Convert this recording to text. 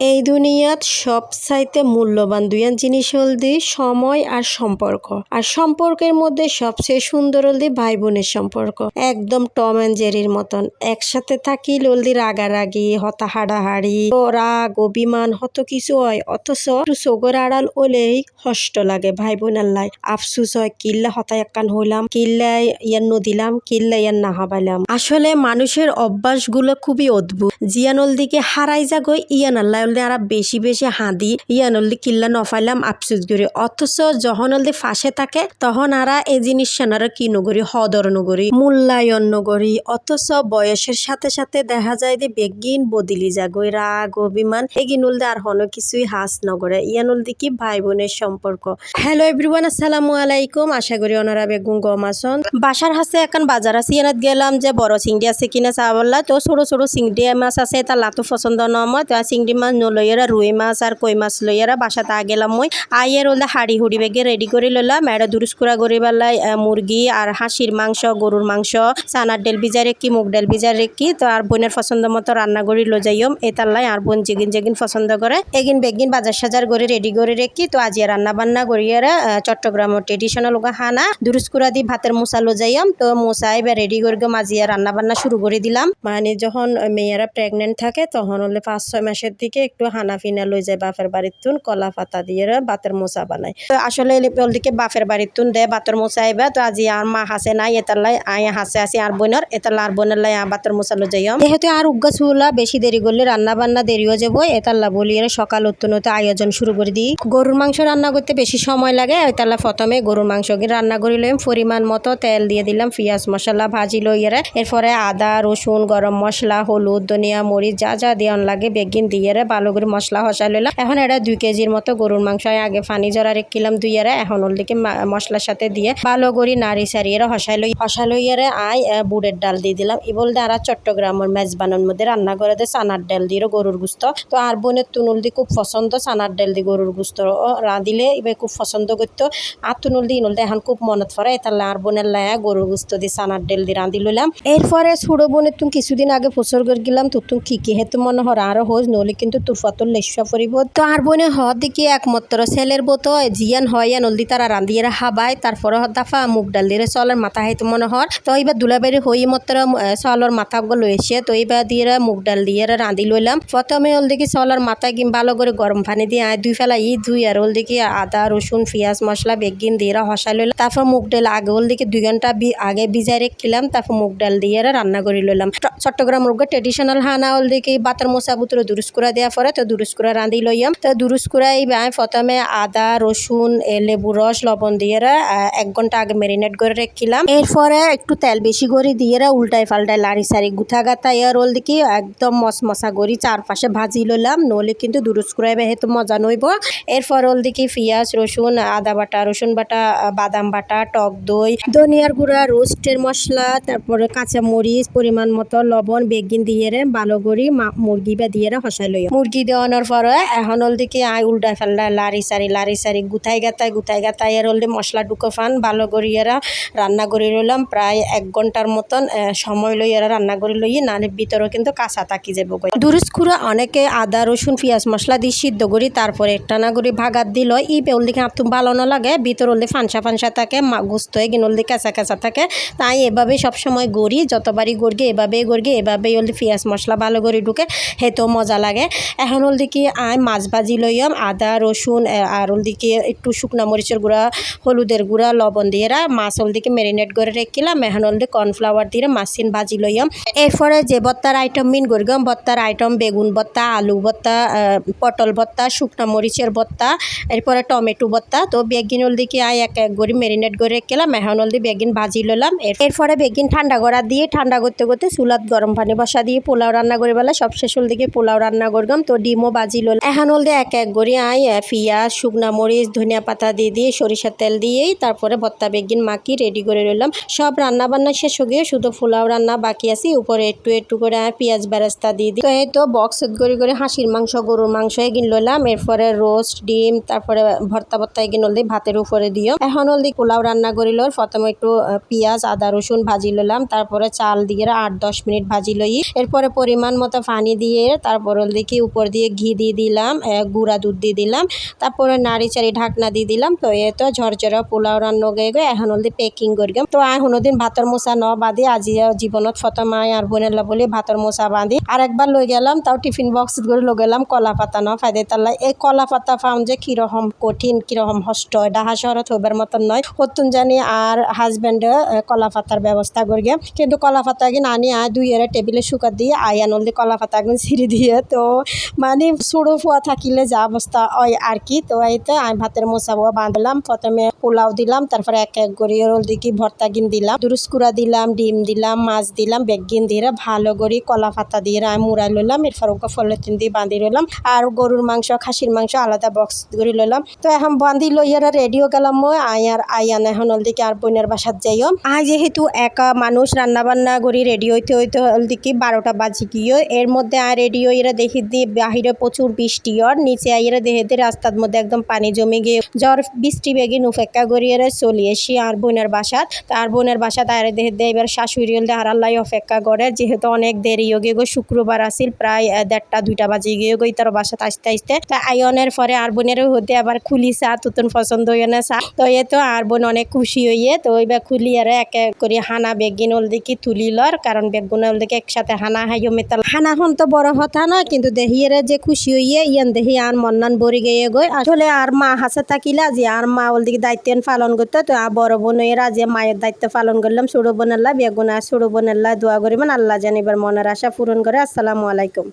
এই দুনিয়াত সব চাইতে মূল্যবান দুইয়ান জিনিস হল দি সময় আর সম্পর্ক। আর সম্পর্কের মধ্যে সবচেয়ে সুন্দর হল দি ভাই বোনের সম্পর্ক। একদম টম অ্যান্ড জেরির মতন। একসাথে থাকি ললদি রাগারাগি, হতা হাড়াহাড়ি, রাগ, অভিমান, হত কিছু হয়। অথচ চোখের আড়াল হলেই হষ্ট লাগে ভাই বোনের লাই আফসুস হয়, কিল্লা হতা একখান হইলাম, কিল্লা ইয়ান নদিলাম কিল্লা ইয়ার না হাবাইলাম। আসলে মানুষের অভ্যাসগুলো খুবই অদ্ভুত। জিয়ানল দিকে হারাই যাগো ইয়ান আল্লাহ হলদে আরা বেশি বেশি হাঁদি ইয়ান হলদি কিল্লা নফাইলাম আফসুস করি অথচ যখন হলদি ফাঁসে থাকে তখন আরা এই জিনিস সানারা কি নগরী, হদর নগরী, মূল্যায়ন নগরী। অথচ বয়সের সাথে সাথে দেখা যায় যে বেগিন বদিলি যাগই রাগ, অভিমান এগিন উলদে আর হনো কিছুই হাস নগরে। ইয়ান উলদি কি ভাই বোনের সম্পর্ক? হ্যালো এভরিওয়ান আসসালামু আলাইকুম। আশা করি ওনারা বেগুন গম আসন বাসার হাসে এখন বাজার আছে, ইয়ানত গেলাম যে বড় চিংড়ি আছে কিনা চা বললা তো ছোট ছোট চিংড়ি মাছ আছে তার লাতো পছন্দ নময় তো চিংড়ি মাছ নলইয়ারা, রুই মাছ আর কই মাছ লইয়ারা বাসাতে আগেলাম মই। আইয়ের ওলা হাড়ি হুড়ি বেগে রেডি করে লইলাম দুরুস্কুরা করি বেলায় মুরগি আর হাঁসির মাংস, গরুর মাংস, চানার ডেল বিজার রেখি, মুগ ডেল বিজার রেখি। তো আর বোনের পছন্দ মতো রান্না করি লো যাইম এতাল্লাই আর বোন যেগিন যেগিন পছন্দ করে। এগিন বেগিন বাজার সাজার করে রেডি করে রেখি। তো আজি রান্না বান্না করিয়ারা চট্টগ্রাম ট্রেডিশনাল হানা। দুরুস্কুরা দি ভাতের মোসা লো যাইম তো মোসা এবার রেডি করে মাজিয়া রান্না বান্না শুরু করে দিলাম। মানে যখন মেয়েরা প্রেগনেন্ট থাকে, তখন হলে পাঁচ ছয় মাসের দিকে একটু হানা ফিনা লই যায়, বাপের বাড়ির তুন কলা পাতা দিয়ে বাতের মোসা বানায়। তো আসলে দিকে বাপের বাড়ির তুন দে বাতের মোসা আইবা। তো আজি আর মা হাসে নাই এটার লাই আই হাসে আসি আর বোনের এটার আর বোনের লাই বাতের মোসা লো যাইম যেহেতু আর উগ্গা চুলা বেশি দেরি করলে রান্না বান্না দেরি হয়ে যাব এটাল্লা বলি সকাল উত্তনতে আয়োজন শুরু করে দিই। গরুর মাংস রান্না করতে বেশি সময় লাগে এটাল্লা প্রথমে গরুর মাংস রান্না করি লইম, পরিমাণ মতো তেল দিয়ে দিলাম, পেঁয়াজ মশলা ভাজি লই এর। এরপরে আদা, রসুন, গরম মশলা, হলুদ, ধনিয়া মরিচ যা যা দেওয়ান লাগে, বেগিন দিয়ে রে ভালো করে মশলা হসাই লইলাম। এখন এটা দুই কেজির মতো গরুর মাংস আগে পানি রেখিলাম দুই এরে। এখন ওর দিকে মশলার সাথে দিয়ে ভালো করে নাড়ি সারি এরা হসাই লই হসাই লই এরে আই বুড়ের ডাল দিয়ে দিলাম। ই বলতে আর চট্টগ্রামের মেজবানের মধ্যে রান্না করে দে সানার ডাল দিয়ে গরুর গুস্ত। তো আর বোনের তুনুল দি খুব পছন্দ সানার ডাল দি গরুর গুস্ত। রাঁধিলে এবার খুব পছন্দ করতো। আর তুনুল দি ইনুল দি এখন খুব মনত পড়ে। তাহলে আর বোনের লায়া গরুর গুস্ত দি সানার ডাল দি রাঁধি লইলাম। এরপরে ছোট বোনের তুমি কিছুদিন আগে ফসর করে গেলাম। তো তুমি কি কি হেতু মনে হর আরও হোজ নলে কিন্তু তোর ফতর লেসা পরিব। তো আর বোনে হ দেখি একমাত্র ছেলের বতো জিয়ান হয় নলদি তারা রান্ধিয়ে হাবাই তারপরে দাফা মুগ ডাল দিয়ে চলের মাথা হেতু মনে হর তো এইবার দুলাবাড়ি হই মাত্র চলের মাথা গুলো এসে, তো এইবার দিয়ে মুগ ডাল দিয়ে রাঁধি লইলাম। প্রথমে হল দেখি চলের মাথা কিম ভালো করে গরম পানি দিয়ে আয়, দুই ফেলা ই দুই আর হল দেখি আদা, রসুন, পেঁয়াজ, মশলা বেগিন দিয়ে হসাই লইলাম। তারপর মুগ ডাল আগে হল দেখি দুই ঘণ্টা আগে ভিজাই রেখিলাম, তারপর মুগ ডাল দিয়ে রান্না করে লইলাম। চট্টগ্রাম রোগ ট্রেডিশনাল হানা হল দেখি বাতার মশা বুতরে দুরুস্কুরা দেওয়া পরে তো দুরুস্কুরা রাঁধি লইয়াম। তো দুরুস্কুরা এই প্রথমে আদা, রসুন লেবু রস, লবণ দিয়ে এক ঘণ্টা আগে মেরিনেট করে রেখিলাম। এরপরে একটু তেল বেশি করে দিয়ে উল্টাই পাল্টাই লাড়ি সারি গুথা গাথা ইয়ার রোল দেখি একদম মশমশা করি চারপাশে ভাজি লইলাম। নলে কিন্তু দুরুস্কুরা হেতু মজা নইব। এরপর হল দেখি পেঁয়াজ, রসুন, আদা বাটা, রসুন বাটা বাদাম বাটা, টক দই, ধনিয়ার গুঁড়া, রোস্টের মশলা, তারপরে কাঁচা মরিচ পরিমাণ মতো লবণ, বেগিন দিয়ে ভালো করি মুরগি বা দিয়ে হসাই লই মুরগি দেওয়ানোর পরে এখন হল দেখি আই উল্টা ফেললা লারি সারি লারি সারি গুথাই গাতাই গুথাই গাতাই এর হলদি মশলা ডুকো ফান, ভালো করি এরা রান্না করে রইলাম। প্রায় এক ঘণ্টার মতন সময় লই এরা রান্না করে লই, নালে ভিতরেও কিন্তু কাঁচা তাকি যাব দুরুস্কুরা অনেকে আদা, রসুন, পেঁয়াজ মশলা দিয়ে সিদ্ধ করি, তারপরে একটা না করে ভাগাত দিল, ই বেউল দিকে আপনি ভালো না লাগে, ভিতর হলদি ফানসা ফানসা থাকে গুস্ত হয়ে গিন হলদি কাঁচা কাঁচা থাকে। তাই এভাবে সবসময় গড়ি, যতবারই গড়গে এভাবেই গড়গে, এভাবেই হলদি পেঁয়াজ মশলা ভালো করে ঢুকে, হেতেও মজা লাগে। এখন হল দিকে আই মাছ ভাজি লইয়াম আদা, রসুন আর হল দিকে একটু শুকনা মরিচের গুঁড়া, হলুদের গুঁড়া, লবণ দিয়ে মাছ হল দিকে ম্যারিনেট করে রেখিলাম এখন হল দিয়ে কর্নফ্লাওয়ার দিয়ে মাছিন ভাজি লইয়াম এরপরে যে বত্তার আইটেম মিন গরগাম বত্তার আইটেম বেগুন ভর্তা, আলু ভর্তা পটল ভর্তা, শুকনা মরিচের ভর্তা, এরপরে টমেটো ভর্তা। তো বেগিন হল দিকে আই এক এক করে ম্যারিনেট করে রেখেলাম এখন হল দিয়ে বেগিন ভাজি লইলাম এর- এরপরে বেগিন ঠান্ডা করা দিয়ে, ঠান্ডা করতে করতে চুলাত গরম পানি বসা দিয়ে পোলাও রান্না করে বেলা সব শেষ হল দিকে পোলাও রান্না করলাম তো ডিমও বাজি লইলাম এখন হল দিয়ে এক এক করে আই পেঁয়াজ শুকনা মরিচ, ধনিয়া পাতা দিয়ে দিয়ে সরিষার তেল দিয়েই তারপরে ভর্তা, বেগিন, মাখি রেডি করে রইলাম। সব রান্না বান্না শেষ হয়ে শুধু পোলাও রান্না বাকি আছে। উপরে একটু একটু করে পেঁয়াজ বেরেস্তা দিয়ে দিই তো এই তো বক্স করে করে হাঁসির মাংস, গরুর মাংস এগিন লইলাম। এরপরে রোস্ট ডিম, তারপরে ভর্তা ভর্তা এগিন হলদি ভাতের উপরে দিও। এখন হলদি পোলাও রান্না করি করিল প্রথমে একটু পেঁয়াজ, আদা, রসুন ভাজি লইলাম। তারপরে চাল দিয়ে আট দশ মিনিট ভাজি লই। এরপরে পরিমাণ মতো পানি দিয়ে তারপর দেখি উপর দিয়ে ঘি দিয়ে দিলাম গুঁড়া দুধ দিয়ে দিলাম, তারপরে নাড়ি চাড়ি ঢাকনা দিয়ে দিলাম, তো এ তো ঝরঝরা পোলাও রান্না গয়ে গয়ে এখন হলদি পেকিং করি তো আই দিন ভাতর মোচা ন বাঁধি আজি জীবনত ফতম আই আর বোনেলা বলি ভাতর মোচা বাঁধি। আর একবার লই গেলাম, তাও টিফিন বক্স করে লই গেলাম কলা পাতা ন, ফাইদে তাল্লা এই কলা পাতা পাম যে কীরকম কঠিন, কীরকম হষ্ট ডাহা শহরত হইবার মতন নয়। হতুন জানি আর হাজব্যান্ডে কলা পাতার ব্যবস্থা করি গে। কিন্তু কলা পাতা গিন আনি আয় দুই এরা টেবিলে শুকা দিয়ে আই আনলদি কলা পাতা গুন ছিঁড়ি দিয়ে, তো মানে সুড়ো ফুয়া থাকিলে যা অবস্থা হয় আর কি। তো এইতে আমি ভাতের মোচাবো বাঁধলাম প্রথমে পোলাও দিলাম, তারপরে এক এক করে রোল দিকে ভর্তা গিন দিলাম দুরুস্কুরা দিলাম, ডিম দিলাম, মাছ দিলাম বেগিন দিয়ে ভালো করে কলা পাতা দিয়ে আমি মুড়াই লইলাম, এরপর ওকে ফলতিন দিয়ে বাঁধি রইলাম আর গরুর মাংস, খাসির মাংস আলাদা বক্স করে লইলাম। তো এখন বাঁধি লইয়ারা রেডিও গেলাম মই, আই আর আইয়ান এখন দিকে আর বোনের বাসাত যাইও। আই যেহেতু একা মানুষ রান্না বান্না করি রেডি হইতে হইতে দিকে বারোটা বাজি গিয়ে এর মধ্যে আর রেডিও এরা দেখি দিয়ে বাহিরে প্রচুর বৃষ্টি আর নিচে দেখে দিয়ে রাস্তার মধ্যে একদম পানি জমে গিয়ে জ্বর, বৃষ্টি উপেক্ষা করি এরা চলে এসি আর বোনের বাসাত। তার বোনের বাসাত আর দেখে দিয়ে এবার শাশুড়ি হলে হারাল্লাই অপেক্ষা করে। যেহেতু অনেক দেরি হয়ে গিয়ে গো শুক্রবার আসিল প্রায় দেড়টা, দুইটা বাজে গিয়ে গই তার বাসাত আসতে আসতে। তা আয়নের পরে আর বোনের হতে আবার খুলি চা তুতুন পছন্দ হইয়ে না চা। তো এ তো আর বোন অনেক খুশি হইয়ে, তো এবার খুলি আর এক এক করে হানা বেগিন ওল দেখি তুলি লর, কারণ বেগুন ওল দেখি একসাথে হানা হাইও মেতাল। হানা হন তো বড় কথা না কিন্তু দেহিয়েরা যে খুশি হইয়ে ইয়ান দেখি আর মন্নান বরি গিয়ে গই। আসলে আর মা হাসে থাকিলা যে আর মা ওল দিকে দায়িত্ব পালন করতো, তো আর বড় বোন এরা যে মায়ের দায়িত্ব পালন করলাম, ছোট বোন আল্লাহ বেগুন আর ছোট আল্লাহ দোয়া করিবেন, আল্লাহ জানিবার মনের আশা পূরণ করে। আসসালামু আলাইকুম।